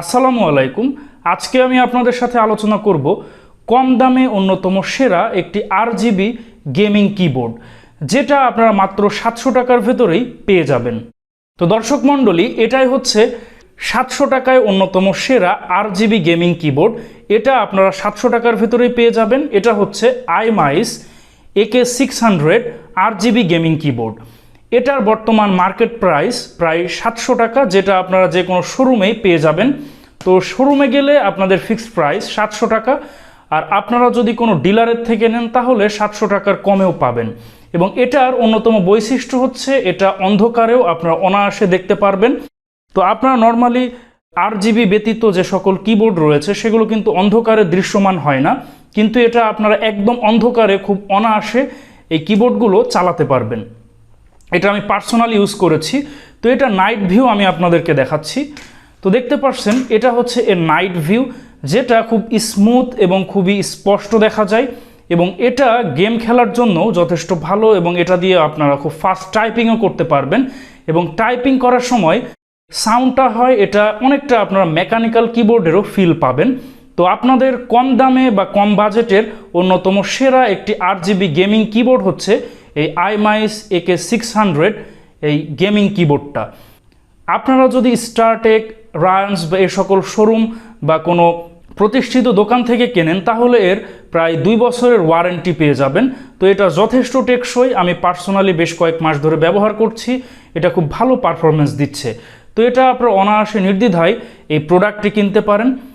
আসসালামু আলাইকুম। আজকে আমি আপনাদের সাথে আলোচনা করব কম দামে অন্যতম সেরা একটি আর জিবি গেমিং কিবোর্ড, যেটা আপনারা মাত্র সাতশো টাকার ভেতরেই পেয়ে যাবেন। তো দর্শক মণ্ডলী, এটাই হচ্ছে সাতশো টাকায় অন্যতম সেরা আর জিবি গেমিং কিবোর্ড। এটা আপনারা সাতশো টাকার ভেতরেই পেয়ে যাবেন। এটা হচ্ছে iMICE AK six hundred R GB gaming keyboard. এটার বর্তমান মার্কেট প্রাইস প্রায় সাতশো টাকা, যেটা আপনারা যে কোনো শোরুমেই পেয়ে যাবেন। তো শোরুমে গেলে আপনাদের ফিক্সড প্রাইস সাতশো টাকা, আর আপনারা যদি কোনো ডিলারের থেকে নেন, তাহলে সাতশো টাকার কমেও পাবেন। এবং এটার অন্যতম বৈশিষ্ট্য হচ্ছে, এটা অন্ধকারেও আপনারা অনায়াসে দেখতে পারবেন। তো আপনারা নর্মালি আর জিবি ব্যতীত যে সকল কিবোর্ড রয়েছে, সেগুলো কিন্তু অন্ধকারে দৃশ্যমান হয় না। কিন্তু এটা আপনারা একদম অন্ধকারে খুব অনায়াসে এই কিবোর্ডগুলো চালাতে পারবেন। এটা আমি পার্সোনালি ইউজ করেছি। তো এটা নাইট ভিউ আমি আপনাদেরকে দেখাচ্ছি। তো দেখতে পাচ্ছেন এটা হচ্ছে এর নাইট ভিউ যেটা খুব স্মুথ এবং খুবই স্পষ্ট দেখা যায় এবং এটা গেম খেলার জন্য যথেষ্ট ভালো এবং এটা দিয়ে আপনারা খুব ফাস্ট টাইপিংও করতে পারবেন এবং টাইপিং করার সময় সাউন্ডটা হয়, এটা অনেকটা আপনারা মেকানিক্যাল কিবোর্ডেরও ফিল পাবেন। তো আপনাদের কম দামে বা কম বাজেটের অন্যতম সেরা একটি আট জিবি গেমিং কিবোর্ড হচ্ছে এই আইমাইস একে সিক্স হান্ড্রেড এই গেমিং কিবোর্ডটা আপনারা যদি স্টারটেক রায়ান্স বা এই সকল শোরুম বা কোনো প্রতিষ্ঠিত দোকান থেকে কেনেন, তাহলে এর প্রায় দুই বছরের ওয়ারেন্টি পেয়ে যাবেন। তো এটা যথেষ্ট টেকসই। আমি পার্সোনালি বেশ কয়েক মাস ধরে ব্যবহার করছি। এটা খুব ভালো পারফরমেন্স দিচ্ছে। তো এটা আপনার অনায়াসে নির্দ্বিধায় এই প্রোডাক্টটি কিনতে পারেন।